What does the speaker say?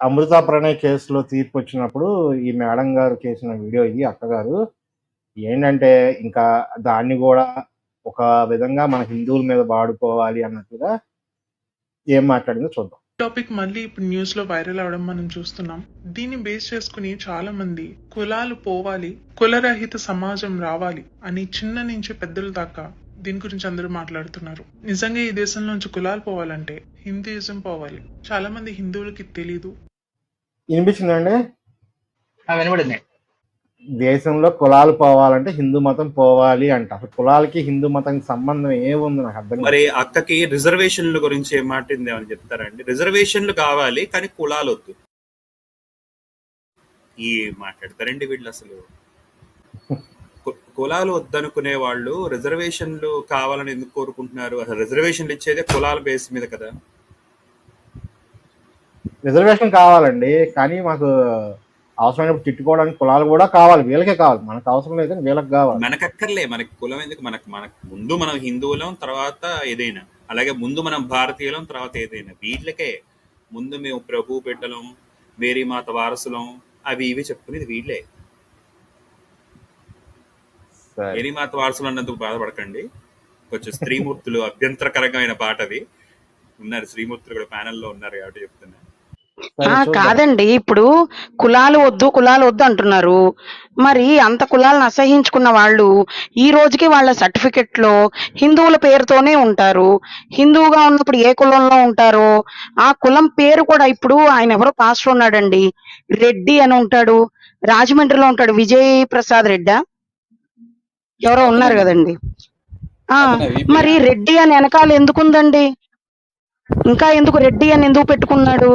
అమృత ప్రణయ్ కేసులో తీర్పు వచ్చినప్పుడు ఈ మేడం గారు చేసిన వీడియో ఇది అక్కగారు. ఏంటంటే ఇంకా దాన్ని కూడా ఒక విధంగా మన హిందువుల మీద వాడుకోవాలి అన్నట్టుగా ఏం మాట్లాడిందో చూద్దాం. టాపిక్ మళ్ళీ ఇప్పుడు న్యూస్లో వైరల్ అవడం మనం చూస్తున్నాం. దీన్ని బేస్ చేసుకుని చాలా మంది కులాలు పోవాలి కులరహిత సమాజం రావాలి అని చిన్న నుంచి పెద్దల దాకా దీని గురించి అందరూ మాట్లాడుతున్నారు. నిజంగా ఈ దేశంలో నుంచి కులాలు పోవాలంటే హిందూయిజం పోవాలి. చాలా మంది హిందువులకి తెలీదు వినిపించిందండి? ఆ, వినబడింది. దేశంలో కులాలు పోవాలంటే హిందూ మతం పోవాలి అంట. అసలు కులాలకి హిందూ మతానికి సంబంధం ఏముంది నాకు అర్థం. మరి అక్కకి రిజర్వేషన్ల గురించి ఏం మాటింది అని చెప్తారండి? రిజర్వేషన్లు కావాలి కానీ కులాలు వద్దు. ఈ మాట్లాడతారండి వీళ్ళు అసలు. కులాలు వద్దనుకునే వాళ్ళు రిజర్వేషన్లు కావాలని ఎందుకు కోరుకుంటున్నారు? అసలు రిజర్వేషన్లు ఇచ్చేదే కులాల బేస్ మీద కదా. రిజర్వేషన్ కావాలండి కానీ మాకు అవసరమైనప్పుడు తిట్టుకోవడానికి కులాలు కూడా కావాలి వీళ్ళకే కావాలి. మనకు అవసరం లేదు వీళ్ళకి కావాలి. మనకక్కర్లే మనకి కులం ఎందుకు? మనకు మనకు ముందు మనం హిందువులం తర్వాత ఏదైనా. అలాగే ముందు మనం భారతీయులం తర్వాత ఏదైనా. వీళ్ళకే. ముందు మేము ప్రభు బిడ్డలం మేరీ మాత వారసులం అవి ఇవి చెప్పుకునేది వీళ్ళే. మేరీ మాత వారసులు అన్నందుకు బాధపడకండి. కొంచెం స్త్రీమూర్తులు అభ్యంతరకరమైన పాట అది. ఉన్నారు శ్రీమూర్తులు కూడా ప్యానెల్లో ఉన్నారు కాబట్టి చెప్తున్నా. సరే, ఆ చూద్దాం. కాదండి ఇప్పుడు కులాలు వద్దు కులాలు వద్దు అంటున్నారు. మరి అంత కులాలను అసహించుకున్న వాళ్ళు ఈ రోజుకి వాళ్ళ సర్టిఫికెట్లో హిందువుల పేరుతోనే ఉంటారు. హిందువుగా ఉన్నప్పుడు ఏ కులంలో ఉంటారో ఆ కులం పేరు కూడా ఇప్పుడు ఆయన ఎవరో పాస్టర్ ఉన్నాడండి. రెడ్డి అని ఉంటాడు. రాజమండ్రిలో ఉంటాడు విజయ్ ప్రసాద్ రెడ్డా? ఎవరో ఉన్నారు కదండి. ఆ మరి రెడ్డి అని వెనకాల ఎందుకుందండి? ఇంకా ఎందుకు రెడ్డి అని ఎందుకు పెట్టుకున్నాడు?